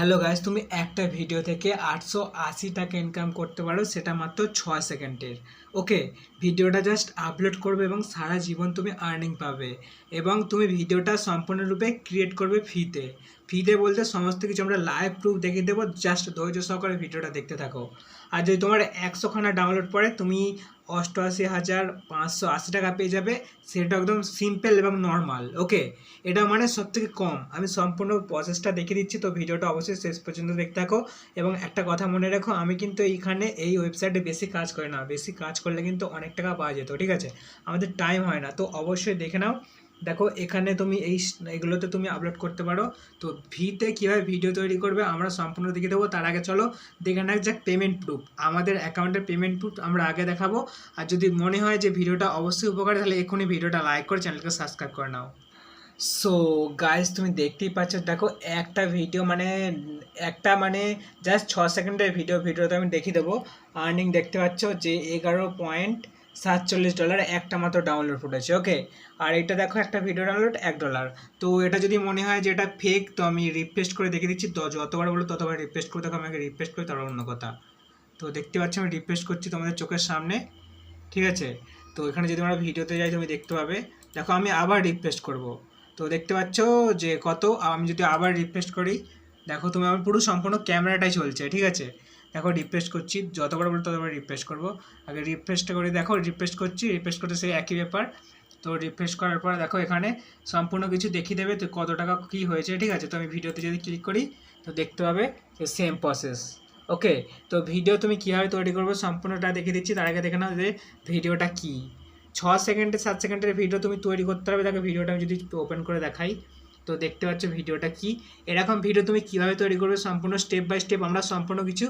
Hello guys তুমি একটা video থেকে আটশো আশি টাকা ইনকাম করতে পারো, সেটা মাত্র ছয় সেকেন্ডের ওকে ভিডিওটা জাস্ট আপলোড করবে এবং সারা জীবন তুমি আর্নিং পাবে। এবং তুমি ভিডিওটা সম্পূর্ণরূপে ক্রিয়েট করবে ফ্রিতে ফ্রিতে বলতে সমস্ত কিছু আমরা লাইভ প্রুফ দেখিয়ে দেবো। জাস্ট ধৈর্য সহকারে ভিডিওটা দেখতে থাকো। আর যদি তোমার একশোখানা ডাউনলোড পড়ে, তুমি অষ্টআশি হাজার পাঁচশো আশি টাকা পেয়ে যাবে। সেটা একদম সিম্পল এবং নর্মাল ওকে এটা মানে সব থেকে কম। আমি সম্পূর্ণ প্রসেসটা দেখিয়ে দিচ্ছি, তো ভিডিওটা অবশ্যই শেষ পর্যন্ত দেখতে থাকো। এবং একটা কথা মনে রাখো, আমি কিন্তু এইখানে এই ওয়েবসাইটে বেশি কাজ করি না। বেশি কাজ করলে কিন্তু অনেক টাকা পাওয়া যেত, ঠিক আছে? আমাদের টাইম হয় না, তো অবশ্যই দেখে নাও। দেখো, এখানে তুমি এই এগুলোতে তুমি আপলোড করতে পারো। তো ভিতে কীভাবে ভিডিও তৈরি করবে আমরা সম্পূর্ণ দেখিয়ে দেবো। তার আগে চলো, দেখে নেওয়া যাক পেমেন্ট প্রুফ আমাদের অ্যাকাউন্টের পেমেন্ট প্রুফ আমরা আগে দেখাবো। আর যদি মনে হয় যে ভিডিওটা অবশ্যই উপকারী, তাহলে এখনই ভিডিওটা লাইক করে চ্যানেলকে সাবস্ক্রাইব করে নাও। সো গাইজ তুমি দেখতেই পাচ্ছ, দেখো, একটা ভিডিও মানে একটা মানে জাস্ট ছ সেকেন্ডের ভিডিও ভিডিওতে আমি দেখিয়ে দেবো। আর্নিং দেখতে পাচ্ছ যে এগারো পয়েন্ট সাতচল্লিশ ডলার একটা মাত্র ডাউনলোড ফুটেছে ওকে আর এটা দেখো একটা ভিডিও ডাউনলোড এক ডলার তো এটা যদি মনে হয় যে এটা ফেক তো আমি রিফ্রেশ করে দেখে দিচ্ছি। যতবার বলো ততবার রিফ্রেশ করে দেখো আমাকে রিফ্রেশ করে তার অন্য কথা। তো দেখতে পাচ্ছ, আমি রিফ্রেশ করছি তোমাদের চোখের সামনে, ঠিক আছে? তো এখানে যদি আমরা ভিডিওতে যাই, তুমি দেখতে পাবে। দেখো, আমি আবার রিফ্রেশ করব। তো দেখতে পাচ্ছ যে কত, আমি যদি আবার রিফ্রেশ করি, দেখো, তুমি আমার পুরো সম্পূর্ণ ক্যামেরাটাই চলছে, ঠিক আছে? দেখো রিফ্রেশ করছি। যতবার বলো ততবার রিফ্রেশ করব। আগে রিফ্রেশটা করে দেখো রিফ্রেশ করছি রিফ্রেশ করতে সেই একই ব্যাপার। তো রিফ্রেশ করার পর দেখো, এখানে সম্পূর্ণ কিছু দেখিয়ে দেবে তো কত টাকা কী হয়েছে, ঠিক আছে? তো আমি ভিডিওতে যদি ক্লিক করি, তো দেখতে পাবে সেম প্রসেস ওকে তো ভিডিও তুমি কীভাবে তৈরি করবে সম্পূর্ণটা দেখিয়ে দিচ্ছি। তার আগে দেখে নাও যে ভিডিওটা কী। ছ সেকেন্ডে, সাত সেকেন্ডের ভিডিও তুমি তৈরি করতে হবে দেখো ভিডিওটা আমি যদি ওপেন করে দেখাই। তো দেখতে পাচ্ছ ভিডিওটা কি। এরকম ভিডিও তুমি কীভাবে তৈরি করবে সম্পূর্ণ স্টেপ বাই স্টেপ আমরা সম্পূর্ণ কিছু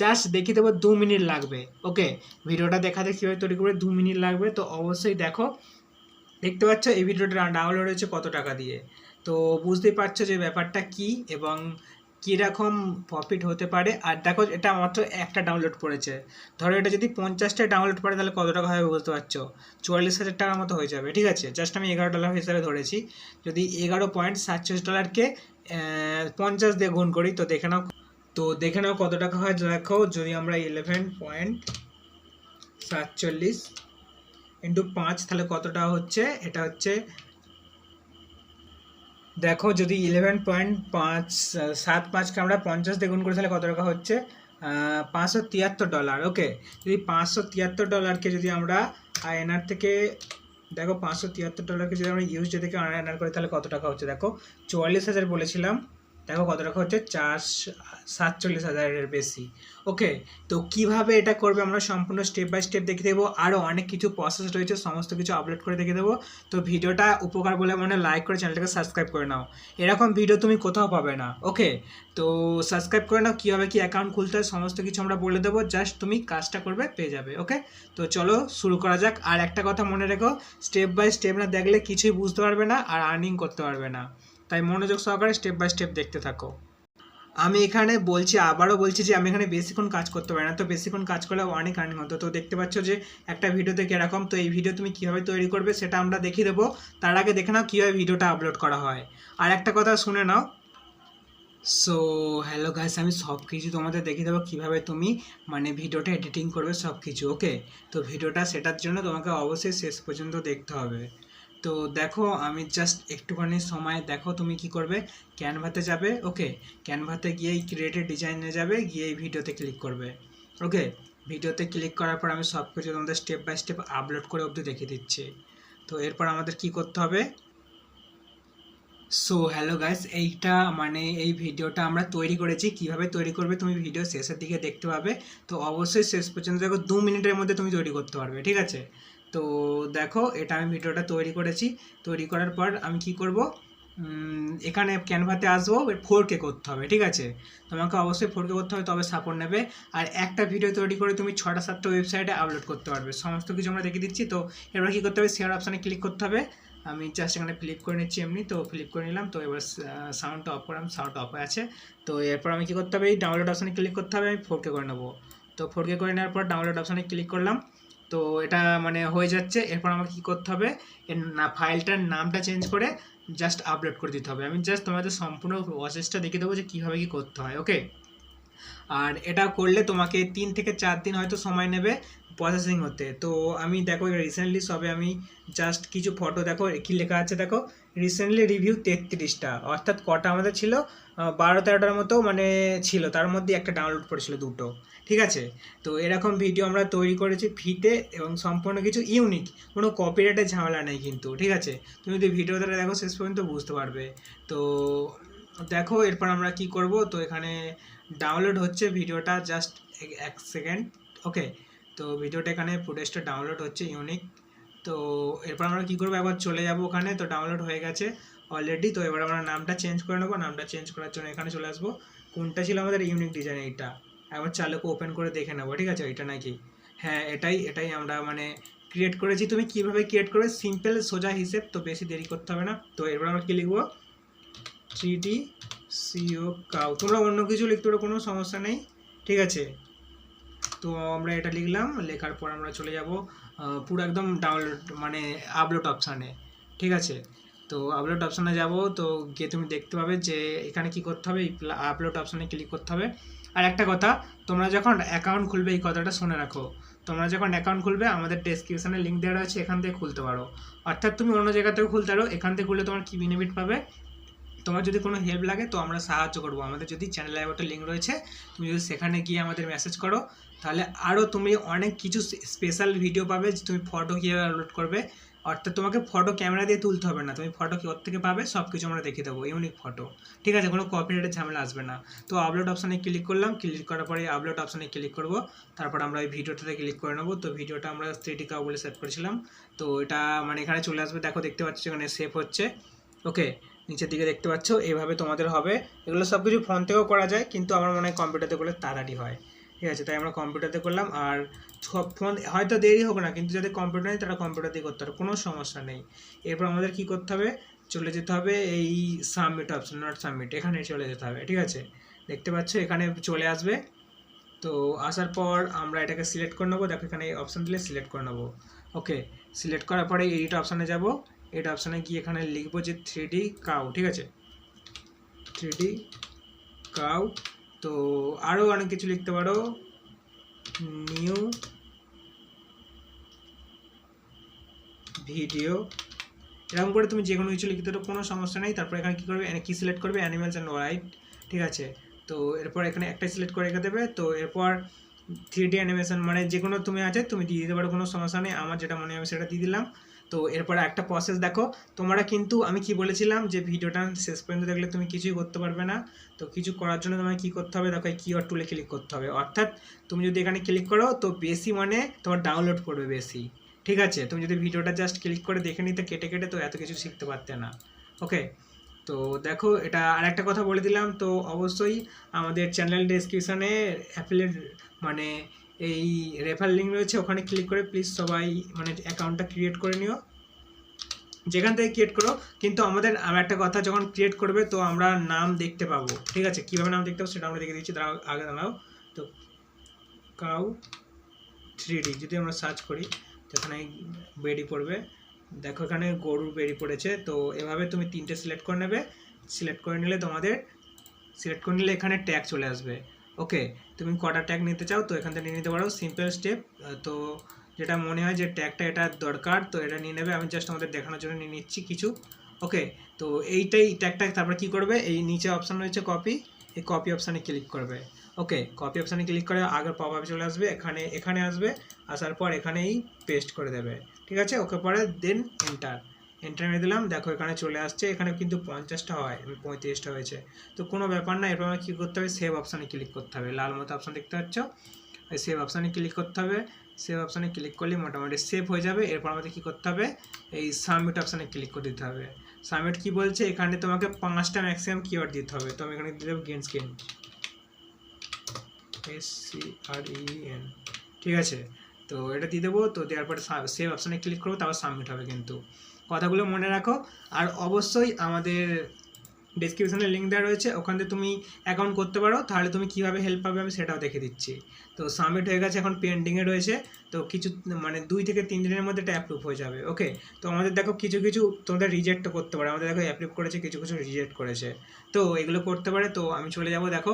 জাস্ট দেখিয়ে দেবো দু মিনিট লাগবে ওকে ভিডিওটা দেখাতে কীভাবে তৈরি করবে দু মিনিট লাগবে, তো অবশ্যই দেখো। দেখতে পাচ্ছ এই ভিডিওটা ডাউনলোড হয়েছে কত টাকা দিয়ে। তো বুঝতেই পারছ যে ব্যাপারটা কি এবং কীরকম প্রফিট হতে পারে? আর দেখো, এটা মাত্র একটা ডাউনলোড পড়েছে ধরো, এটা যদি পঞ্চাশটা ডাউনলোড পড়ে তাহলে কত টাকা হবে বুঝতে পারছ? চুয়াল্লিশ হাজার টাকার মতো হয়ে যাবে, ঠিক আছে? জাস্ট আমি এগারো ডলার হিসাবে ধরেছি। যদি এগারো পয়েন্ট সাতচল্লিশ ডলারকে পঞ্চাশ দিয়ে গুণ করি, তো দেখে নাও, তো দেখে নাও কত টাকা হয়। দেখো, যদি আমরা ইলেভেন পয়েন্ট সাতচল্লিশ ইন্টু পাঁচ, তাহলে কত টাকা হচ্ছে? এটা হচ্ছে দেখো যদি ইলেভেন পয়েন্ট পাঁচ, সাত পাঁচকে আমরা পঞ্চাশ দিয়ে করি, তাহলে কত টাকা হচ্ছে? পাঁচশো তিয়াত্তর ডলার ওকে যদি পাঁচশো তিয়াত্তর ডলারকে যদি আমরা আয়নার থেকে, দেখো পাঁচশো তিয়াত্তর ডলারকে যদি আমরা ইউএসডি থেকে আয়নার করি, তাহলে কত টাকা হচ্ছে? দেখো, চুয়াল্লিশ হাজার বলেছিলাম দেখো কত টাকা হচ্ছে? চার সাতচল্লিশ হাজারের বেশি। ওকে তো কীভাবে এটা করবে আমরা সম্পূর্ণ স্টেপ বাই স্টেপ দেখে দেবো। আরও অনেক কিছু প্রসেস রয়েছে, সমস্ত কিছু আপলোড করে দেখে দেবো। তো ভিডিওটা উপকার বলে মনে লাইক করে চ্যানেলটাকে সাবস্ক্রাইব করে নাও। এরকম ভিডিও তুমি কোথাও পাবে না। ওকে তো সাবস্ক্রাইব করে নাও, কীভাবে কি অ্যাকাউন্ট খুলতে হয়, সমস্ত কিছু আমরা বলে দেবো। জাস্ট তুমি কাজটা করবে, পেয়ে যাবে। ওকে তো চলো শুরু করা যাক। আর একটা কথা মনে রেখো স্টেপ বাই স্টেপ না দেখলে কিছুই বুঝতে পারবে না, আর আর্নিং করতে পারবে না। তাই মনোযোগ সহকারে স্টেপ বাই স্টেপ দেখতে থাকো। আমি এখানে বলছি, আবারও বলছি যে আমি এখানে বেশিক্ষণ কাজ করতে পারি না। তো বেশিক্ষণ কাজ করলে অনেক আর্নিং হতো। তো দেখতে পাচ্ছ যে একটা ভিডিওতে কীরকম, তো এই ভিডিও তুমি কীভাবে তৈরি করবে সেটা আমরা দেখিয়ে দেবো। তার আগে দেখে নাও কীভাবে ভিডিওটা আপলোড করা হয়। আর একটা কথা শুনে নাও। সো হ্যালো গাইস আমি সব কিছু তোমাদের দেখিয়ে দেবো কীভাবে তুমি মানে ভিডিওটা এডিটিং করবে সব কিছু ওকে তো ভিডিওটা সেটার জন্য তোমাকে অবশ্যই শেষ পর্যন্ত দেখতে হবে। তো দেখো, আমি জাস্ট একটুখানি সময়, দেখো তুমি কি করবে? ক্যানভাতে যাবে ওকে ক্যানভাতে গিয়ে ক্রিয়েটেড ডিজাইনে যাবে, গিয়ে এই ভিডিওতে ক্লিক করবে ওকে ভিডিওতে ক্লিক করার পর আমি সব কিছু তোমাদের স্টেপ বাই স্টেপ আপলোড করে অবধি দেখিয়ে দিচ্ছি। তো এরপর আমাদের কি করতে হবে? সো হ্যালো গাইস এইটা মানে এই ভিডিওটা আমরা তৈরি করেছি। কীভাবে তৈরি করবে তুমি ভিডিও শেষের দিকে দেখতে পাবে। তো অবশ্যই শেষ পর্যন্ত দেখো, দু মিনিটের মধ্যে তুমি তৈরি করতে পারবে, ঠিক আছে? তো দেখো, এটা আমি ভিডিওটা তৈরি করেছি। তৈরি করার পর আমি কি করব? এখানে ক্যানভাতে আসব ফোর কে করতে হবে, ঠিক আছে? তোমাকে অবশ্যই ফোর কে করতে হবে, তবে সাপোর্ট নেবে। আর একটা ভিডিও তৈরি করে তুমি ছটা সাতটা ওয়েবসাইটে আপলোড করতে পারবে। সমস্ত কিছু আমরা দেখিয়ে দিচ্ছি, তো এবার কী করতে হবে? শেয়ার অপশানে ক্লিক করতে হবে। আমি জাস্ট এখানে ফ্লিপ করে নিচ্ছি এমনি, তো ফ্লিপ করে নিলাম, তো এবার সাউন্ডটা অফ করলাম সাউন্ড অফ আছে। তো এরপর আমি কী করতে হবে? এই ডাউনলোড অপশানে ক্লিক করতে হবে, আমি ফোর কে করে নেব। তো ফোর কে করে নেওয়ার পর ডাউনলোড অপশানে ক্লিক করলাম। তো এটা মানে হয়ে যাচ্ছে। এরপর আমাকে কী করতে হবে? এর না, ফাইলটার নামটা চেঞ্জ করে জাস্ট আপলোড করে দিতে হবে। আমি জাস্ট তোমাদের সম্পূর্ণ প্রসেসটা দেখে দেবো যে কীভাবে কী করতে হয় ওকে আর এটা করলে তোমাকে তিন থেকে চার দিন হয়তো সময় নেবে প্রসেসিং হতে। তো আমি দেখো রিসেন্টলি সবে আমি জাস্ট কিছু ফটো দেখো, কী লেখা আছে দেখো? রিসেন্টলি রিভিউ তেত্রিশটা, অর্থাৎ কটা আমাদের ছিল? বারো তেরোটার মতো মানে ছিল। তার মধ্যে একটা ডাউনলোড করেছিল দুটো। ঠিক আছে? তো এরকম ভিডিও আমরা তৈরি করেছি ফ্রিতে এবং সম্পূর্ণ কিছু ইউনিক কোনো কপিরাইটের ঝামেলা নেই কিন্তু, ঠিক আছে? তুমি যদি ভিডিও ভিডিওটা দেখো শেষ পর্যন্ত বুঝতে পারবে। তো দেখো, এরপর আমরা কি করব? তো এখানে ডাউনলোড হচ্ছে ভিডিওটা জাস্ট এক সেকেন্ড ওকে তো ভিডিওটা এখানে ফুটেজটা ডাউনলোড হচ্ছে ইউনিক তো এরপর আমরা কি করব? একবার চলে যাব ওখানে, তো ডাউনলোড হয়ে গেছে অলরেডি তো এবার আমরা নামটা চেঞ্জ করে নেব। নামটা চেঞ্জ করার জন্য এখানে চলে আসব। কোনটা ছিল আমাদের ইউনিক ডিজাইন এইটা? একবার চালুকে ওপেন করে দেখে নেব, ঠিক আছে? এটা নাকি? হ্যাঁ এটাই এটাই আমরা মানে ক্রিয়েট করেছি। তুমি কীভাবে ক্রিয়েট করবে? সিম্পল সোজা হিসেব, তো বেশি দেরি করতে হবে না। তো এরপর আমরা কী লিখব? থ্রি ডি সিও কাউ তোমরা অন্য কিছু লিখতে পারো, কোনো সমস্যা নেই, ঠিক আছে? তো আমরা এটা লিখলাম, লেখার পর আমরা চলে যাব পুরো একদম ডাউনলোড মানে আপলোড অপশানে ঠিক আছে? তো আপলোড অপশানে যাব, তো গিয়ে তুমি দেখতে পাবে যে এখানে কি করতে হবে আপলোড অপশানে ক্লিক করতে হবে। আর একটা কথা, তোমরা যখন অ্যাকাউন্ট খুলবে, এই কথাটা শুনে রাখো। তোমরা যখন অ্যাকাউন্ট খুলবে, আমাদের ডেসক্রিপশানে লিঙ্ক দেওয়া রয়েছে, এখান থেকে খুলতে পারো। অর্থাৎ তুমি অন্য জায়গা থেকেও খুলতে পারো, এখান থেকে খুললে তোমার কী বেনিফিট পাবে? তোমার যদি কোনো হেল্প লাগে, তো আমরা সাহায্য করব। আমাদের যদি চ্যানেল একটা লিঙ্ক রয়েছে, তুমি যদি সেখানে গিয়ে আমাদের মেসেজ করো, তাহলে আরও তুমি অনেক কিছু স্পেশাল ভিডিও পাবে তুমি ফটো কীভাবে আপলোড করবে। অর্থাৎ তোমাকে ফটো ক্যামেরা দিয়ে তুলতে হবে না। তুমি ফটো কি ওর থেকে পাবে? সব কিছু আমরা দেখিয়ে দেবো ইউনিক ফটো ঠিক আছে, কোনো কপিরাইটের ঝামেলা আসবে না। তো আপলোড অপশানে ক্লিক করলাম ক্লিক করার পরে আপলোড অপশানে ক্লিক করব। তারপর আমরা ওই ভিডিওটাতে ক্লিক করে নেব। তো ভিডিওটা আমরা থ্রিটি কাউ বলে সেভ করেছিলাম। তো এটা মানে এখানে চলে আসবে। দেখো, দেখতে পাচ্ছ এখানে সেভ হচ্ছে। ওকে নিচের দিকে দেখতে পাচ্ছ এইভাবে তোমাদের হবে। এগুলো সব কিছু ফোন থেকেও করা যায়, কিন্তু আমার মনে হয় কম্পিউটারতে করলে তাড়াতাড়ি হয়। ঠিক আছে, তাই আমরা কম্পিউটারতে করলাম। আর হয়তো দেরি হোক না, কিন্তু যাদের কম্পিউটার নেই তারা কম্পিউটার দিয়ে করতে পারে কোনো সমস্যা নেই। এরপর আমাদের কি করতে হবে? চলে যেতে হবে এই সাবমিট অপশন নট সাবমিট এখানে চলে যেতে হবে, ঠিক আছে? দেখতে পাচ্ছ, এখানে চলে আসবে। তো আসার পর আমরা এটাকে সিলেক্ট করে নেব, দেখো এখানে এই অপশান দিলে সিলেক্ট করে নেব। ওকে সিলেক্ট করার পরে এইট অপশানে যাব। এইট অপশানে গিয়ে এখানে লিখব যে থ্রি ডি কাউ ঠিক আছে? থ্রি ডি কাউ তো আরও অনেক কিছু লিখতে পারো। New video. এরকম করে তুমি যে কোনো কিছু লিখতে পারো, কোনো সমস্যা নেই। তারপর এখানে কী করবে? কি সিলেক্ট করবে? অ্যানিমেলস অ্যান্ড ওয়াইট ঠিক আছে? তো এরপর এখানে একটা সিলেক্ট করে রেখে দেবে। তো এরপর থ্রি ডি অ্যানিমেশন মানে যে কোনো তুমি আছে, তুমি দিয়ে দিতে পারো, কোনো সমস্যা নেই। আমার যেটা মনে হবে সেটা দিয়ে দিলাম। তো এরপর একটা প্রসেস দেখো, তোমরা কিন্তু, আমি কি বলেছিলাম যে ভিডিওটা শেষ পর্যন্ত দেখলে তুমি কিছুই করতে পারবে না। তো কিছু করার জন্য তোমায় কী করতে হবে? দেখো কিওয়ার্ড টুলে ক্লিক করতে হবে। অর্থাৎ তুমি যদি এখানে ক্লিক করো, তো বেশি মানে তোমার ডাউনলোড করবে বেশি। ঠিক আছে? তুমি যদি ভিডিওটা জাস্ট ক্লিক করে দেখে নিতে কেটে কেটে তো এত কিছু শিখতে পারতে না। ওকে তো দেখো, এটা আর একটা কথা বলে দিলাম। তো অবশ্যই আমাদের চ্যানেল ডেসক্রিপশানে অ্যাফিলেট মানে এই রেফার লিঙ্ক রয়েছে, ওখানে ক্লিক করে প্লিজ সবাই মানে অ্যাকাউন্টটা ক্রিয়েট করে নিও। যেখান থেকে ক্রিয়েট করো, কিন্তু আমাদের আর একটা কথা, যখন ক্রিয়েট করবে তো আমরা নাম দেখতে পাবো, ঠিক আছে? কীভাবে নাম দেখতে পাবো সেটা আমরা দেখে দিচ্ছি, দাঁড়াও, আগে দাঁড়াও। তো কাউ থ্রি যদি আমরা সার্চ করি, তো এখানে বেরি পড়বে। দেখো এখানে গরুর বেরি পড়েছে, তো এভাবে তুমি তিনটে সিলেক্ট করে নেবে। সিলেক্ট করে নিলে তোমাদের সিলেক্ট করে নিলে এখানে ট্যাগ চলে আসবে। ওকে, তুমি কটা ট্যাগ নিতে চাও তো এখান থেকে নিয়ে নিতে পারো। সিম্পল স্টেপ তো যেটা মনে হয় যে ট্যাগটা এটা দরকার, তো এটা নিয়ে নেবে। আমি জাস্ট আমাদের দেখানোর জন্য নিয়ে নিচ্ছি কিছু। ওকে, তো এইটাই ট্যাগটা তারপর কি করবে? এই নিচে অপশান রয়েছে কপি এই কপি অপশানে ক্লিক করবে। ওকে কপি অপশানে ক্লিক করে আগের পপ চলে আসবে, এখানে এখানে আসবে, আসার পর এখানেই পেস্ট করে দেবে। ঠিক আছে? ওকে, পরে দেন এন্টার এন্টার মেরে দিলাম। দেখো, এখানে চলে আসছে। এখানে কিন্তু পঞ্চাশটা হয় পঁয়ত্রিশটা হয়েছে। তো কোনো ব্যাপার না, এরপর আমার কী করতে হবে? সেভ অপশানে ক্লিক করতে হবে। লাল মতো অপশান দেখতে পাচ্ছ? ওই সেভ অপশানে ক্লিক করতে হবে। সেভ অপশানে ক্লিক করলে মোটামুটি সেভ হয়ে যাবে। এরপর আমাদের কী করতে হবে? এই সাবমিট অপশানে ক্লিক করে দিতে হবে। সাবমিট কি বলছে? এখানে তোমাকে পাঁচটা ম্যাক্সিমাম কিওয়ার্ড দিতে হবে। তো আমি এখানে দেবো gain screen S C R E N ঠিক আছে? তো এটা দিয়ে দেবো। তো দেওয়ার পরে সেভ অপশানে ক্লিক করব, তারপর সাবমিট হবে কিন্তু। কথাগুলো মনে রাখো। আর অবশ্যই আমাদের ডিসক্রিপশানে লিঙ্ক দেওয়া রয়েছে। ওখান থেকে তুমি অ্যাকাউন্ট করতে পারো। তাহলে তুমি কীভাবে হেল্প পাবে আমি সেটাও দেখে দিচ্ছি। তো সাবমিট হয়ে গেছে, এখন পেন্ডিংয়ে রয়েছে। তো কিছু মানে দুই থেকে তিন দিনের মধ্যে এটা অ্যাপ্রুভ হয়ে যাবে। ওকে তো আমাদের দেখো কিছু কিছু তোমাদের রিজেক্ট করতে পারে। আমাদের দেখো অ্যাপ্রুভ করেছে, কিছু কিছু রিজেক্ট করেছে। তো এগুলো করতে পারে, তো আমি চলে যাব। দেখো,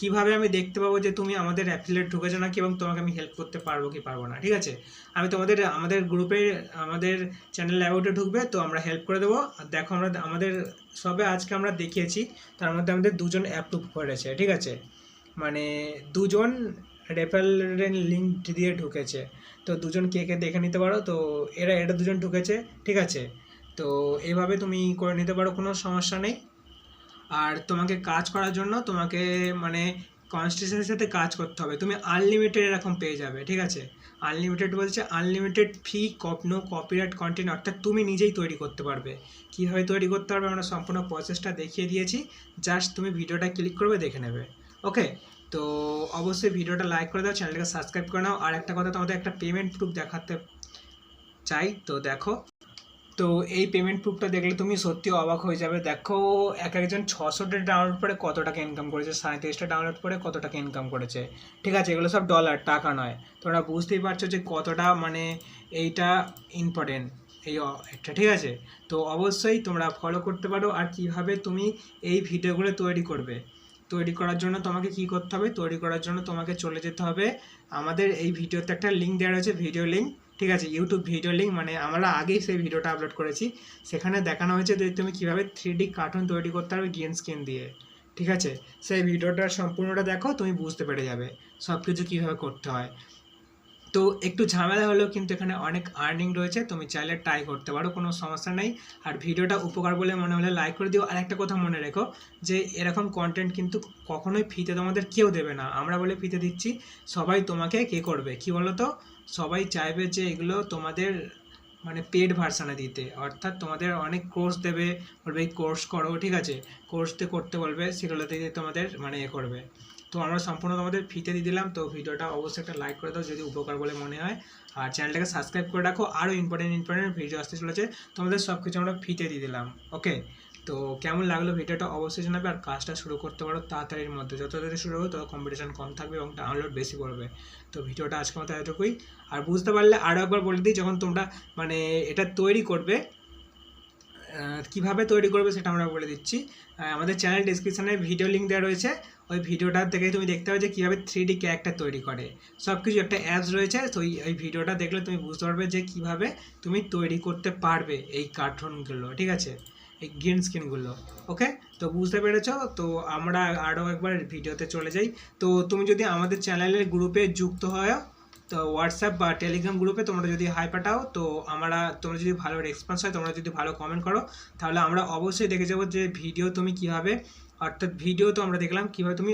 কীভাবে আমি দেখতে পাবো যে তুমি আমাদের অ্যাফিলেট ঢুকেছো নাকি এবং তোমাকে আমি হেল্প করতে পারব কি পারব না, ঠিক আছে? আমি তোমাদের, আমাদের গ্রুপে আমাদের চ্যানেল অ্যাবাউটে ঢুকবে, তো আমরা হেল্প করে দেবো। আর দেখো আমরা, আমাদের সবে আজকে আমরা দেখিয়েছি, তার মধ্যে আমাদের দুজন অ্যাপ্রুভ করেছে, ঠিক আছে? মানে দুজন রেফারেল লিঙ্ক দিয়ে ঢুকেছে। তো দুজন কে কে দেখে নিতে পারো, তো এরা এটা দুজন ঢুকেছে, ঠিক আছে? তো এইভাবে তুমি করে নিতে পারো, কোনো সমস্যা নেই। আর তোমাকে কাজ করার জন্য তোমাকে মানে কনস্টিটিউশনের সাথে কাজ করতে হবে। তুমি আনলিমিটেড এরকম পেয়ে যাবে, ঠিক আছে? আনলিমিটেড বলছে আনলিমিটেড ফি কপ নো কপিরাইট কন্টেন্ট অর্থাৎ তুমি নিজেই তৈরি করতে পারবে। কীভাবে তৈরি করতে পারবে আমরা সম্পূর্ণ প্রসেসটা দেখিয়ে দিয়েছি। জাস্ট তুমি ভিডিওটা ক্লিক করবে, দেখে নেবে। ওকে তো অবশ্যই ভিডিওটা লাইক করে দাও চ্যানেলটাকে সাবস্ক্রাইব করে নাও। আর একটা কথা তোমাদের একটা পেমেন্ট প্রুফ দেখাতে চাই। তো দেখো তো এই পেমেন্ট প্রুফটা দেখলে তুমি সত্যি অবাক হয়ে যাবে। দেখো, এক একজন ছশোটা ডাউনলোড করে কত টাকা ইনকাম করেছে সাঁত্রিশটা ডাউনলোড করে কত টাকা ইনকাম করেছে। ঠিক আছে, এগুলো সব ডলার টাকা নয়। তোমরা বুঝতেই পারছ যে কতটা মানে এইটা ইম্পর্টেন্ট এই একটা, ঠিক আছে? তো অবশ্যই তোমরা ফলো করতে পারো আর কীভাবে তুমি এই ভিডিওগুলো তৈরি করবে। তৈরি করার জন্য তোমাকে কি করতে হবে? তৈরি করার জন্য তোমাকে চলে যেতে হবে। আমাদের এই ভিডিওতে একটা লিঙ্ক দেওয়া রয়েছে ভিডিও লিঙ্ক ঠিক আছে ইউটিউব ভিডিও লিঙ্ক মানে আমরা আগেই সেই ভিডিওটা আপলোড করেছি। সেখানে দেখানো হয়েছে যে তুমি কীভাবে থ্রি কার্টুন তৈরি করতে পারবে গ্রিন স্ক্রিন দিয়ে। ঠিক আছে? সেই ভিডিওটা সম্পূর্ণটা দেখো, তুমি বুঝতে পেরে যাবে সব কিছু কীভাবে করতে হয়। তো একটু ঝামেলা হলেও কিন্তু এখানে অনেক আর্নিং রয়েছে, তুমি চাইলে ট্রাই করতে পারো, কোনো সমস্যা নেই। আর ভিডিওটা উপকার বলে মনে হলে লাইক করে দিও। আর একটা কথা মনে রেখো, যে এরকম কন্টেন্ট কিন্তু কখনোই ফিতে তোমাদের কেউ দেবে না। আমরা বলে ফিতে দিচ্ছি, সবাই তোমাকে কে করবে, কি বলো তো সবাই চাইবে যে এগুলো তোমাদের মানে পেড ভার্সানে দিতে। অর্থাৎ তোমাদের অনেক কোর্স দেবে, বলবে, এই কোর্স করো, ঠিক আছে? কোর্স কোর্সতে করতে বলবে, সেগুলো দিয়ে তোমাদের মানে এ করবে। তো আমরা সম্পূর্ণ তোমাদের ফিতে দিয়ে দিলাম। তো ভিডিওটা অবশ্যই একটা লাইক করে দাও, যদি উপকার বলে মনে হয়। আর চ্যানেলটাকে সাবস্ক্রাইব করে রাখো। আরও ইম্পর্টেন্ট ইম্পর্টেন্ট ভিডিও আসতে চলেছে। তোমাদের সব কিছু আমরা ফিতে দিয়ে দিলাম। ওকে তো কেমন লাগল ভিডিওটা অবশ্যই জানাবে আর কাজটা শুরু করতে পারো তাড়াতাড়ির মধ্যে। যত তাড়াতাড়ি শুরু হবে তত কম্পিটিশন কম থাকবে এবং ডাউনলোড বেশি পড়বে। তো ভিডিওটা আজকে মতো এতটুকুই। আর বুঝতে পারলে আরও একবার বলে দিই, যখন তোমরা মানে এটা তৈরি করবে কীভাবে তৈরি করবে সেটা আমরা বলে দিচ্ছি। আমাদের চ্যানেল ডিসক্রিপশানে ভিডিও লিঙ্ক দেওয়া রয়েছে। ওই ভিডিওটা থেকে তুমি দেখতে পাবে যে কীভাবে থ্রি ডি ক্যারেক্টার তৈরি করে। সব কিছু একটা অ্যাপস রয়েছে, তো ওই ভিডিওটা দেখলে তুমি বুঝতে পারবে যে কীভাবে তুমি তৈরি করতে পারবে এই কার্টুনগুলো ঠিক আছে? এই গ্রিন স্ক্রিনগুলো ওকে তো বুঝতে পেরেছ? তো আমরা আরও একবার ভিডিওতে চলে যাই। তো তুমি যদি আমাদের চ্যানেলের গ্রুপে যুক্ত হয়, তো হোয়াটসঅ্যাপ বা টেলিগ্রাম গ্রুপে তোমরা যদি হাই পাঠাও, তো আমরা, তোমরা যদি ভালো রেসপন্স হয়, তোমরা যদি ভালো কমেন্ট করো, তাহলে আমরা অবশ্যই দেখে যাব যে ভিডিও তুমি কীভাবে, অর্থাৎ ভিডিও তো আমরা দেখলাম কীভাবে তুমি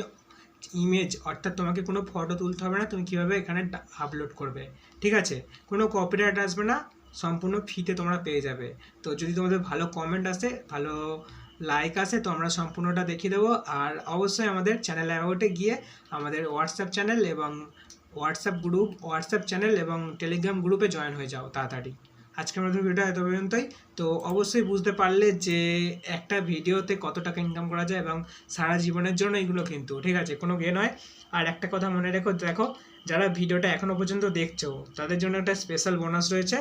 ইমেজ অর্থাৎ তোমাকে কোনো ফটো তুলতে হবে না, তুমি কীভাবে এখানে আপলোড করবে, ঠিক আছে? কোনো কপিরাইট আসবে না সম্পূর্ণ ফ্রিতে তোমরা পেয়ে যাবে। তো যদি তোমাদের ভালো কমেন্ট আসে, ভালো লাইক আসে, তো আমরা সম্পূর্ণটা দেখিয়ে দেবো। আর অবশ্যই আমাদের চ্যানেল অ্যাবাউটে গিয়ে আমাদের হোয়াটসঅ্যাপ চ্যানেল এবং হোয়াটসঅ্যাপ গ্রুপ হোয়াটসঅ্যাপ চ্যানেল এবং টেলিগ্রাম গ্রুপে জয়েন হয়ে যাও তাড়াতাড়ি। আজকে আমাদের ভিডিও এত পর্যন্তই। তো অবশ্যই বুঝতে পারলে যে একটা ভিডিওতে কত টাকা ইনকাম করা যায় এবং সারা জীবনের জন্য এগুলো কিন্তু, ঠিক আছে? কোনো গে নয়। আর একটা কথা মনে রেখো, দেখো, যারা ভিডিওটা এখনও পর্যন্ত দেখছ, তাদের জন্য একটা স্পেশাল বোনাস রয়েছে।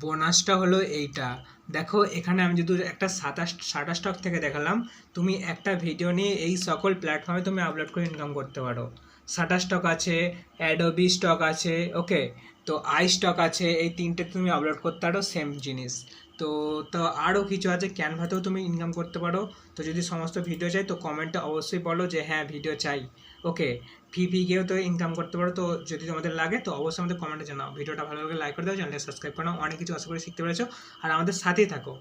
বোনাসটা হলো এইটা। দেখো, এখানে আমি যদি একটা সাতাশ সাতাশ স্টক থেকে দেখালাম, তুমি একটা ভিডিও নিয়ে এই সকল প্ল্যাটফর্মে তুমি আপলোড করে ইনকাম করতে পারো। সাটা স্টক আছে অ্যাডোবি স্টক আছে ওকে তো আই স্টক আছে, এই তিনটে তুমি আপলোড করতে পারো সেম জিনিস। তো তো আরও কিছু আছে ক্যানভাতেও তুমি ইনকাম করতে পারো। তো যদি সমস্ত ভিডিও চাই, তো কমেন্টে অবশ্যই বলো যে হ্যাঁ ভিডিও চাই ওকে গিয়েও তো ইনকাম করতে পারো, তো যদি তোমাদের লাগে, তো অবশ্যই আমাদের কমেন্টে জানাও। ভিডিওটা ভালো লাগে লাইক করে দাও চ্যানেলটা সাবস্ক্রাইব করে অনেক কিছু আশা করে শিখতে পেরেছ। আর আমাদের সাথেই থাকো।